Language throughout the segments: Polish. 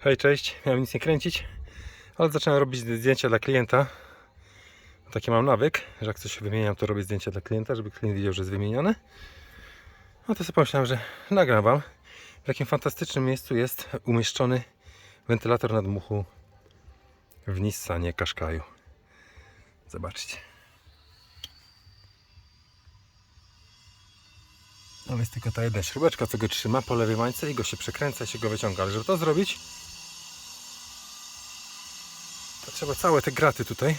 Hej, cześć. Miałem nic nie kręcić, ale zacząłem robić zdjęcia dla klienta. Taki mam nawyk, że jak coś wymieniam, to robię zdjęcia dla klienta, żeby klient widział, że jest wymienione. No to sobie pomyślałem, że nagram wam, w jakim fantastycznym miejscu jest umieszczony wentylator nadmuchu w Nissanie Qashqaiu. Zobaczcie. No jest tylko ta jedna śrubeczka, co go trzyma po lewej mańce i go się przekręca i się go wyciąga. Ale żeby to zrobić, to trzeba całe te graty tutaj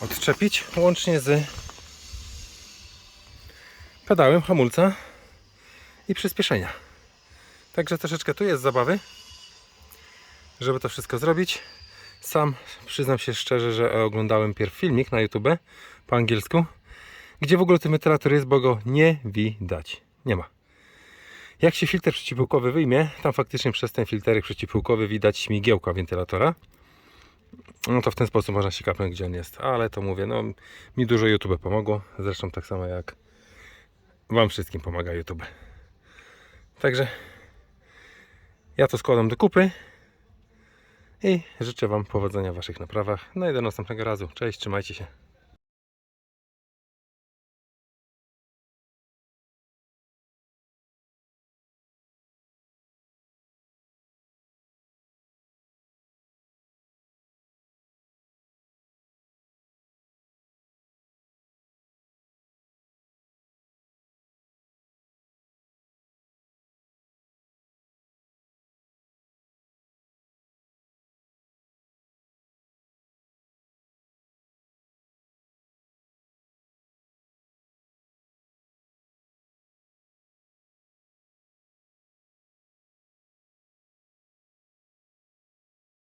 odczepić, łącznie z pedałem hamulca i przyspieszenia. Także troszeczkę tu jest zabawy, żeby to wszystko zrobić. Sam przyznam się szczerze, że oglądałem pierw filmik na YouTube po angielsku, gdzie w ogóle ten wentylator jest, bo go nie widać. Nie ma. Jak się filtr przeciwpyłkowy wyjmie, tam faktycznie przez ten filterek przeciwpyłkowy widać śmigiełka wentylatora. No to w ten sposób można się kapnąć, gdzie on jest. Ale to mówię, no mi dużo YouTube pomogło. Zresztą tak samo jak Wam wszystkim pomaga YouTube. Także ja to składam do kupy i życzę Wam powodzenia w Waszych naprawach. No i do następnego razu. Cześć, trzymajcie się.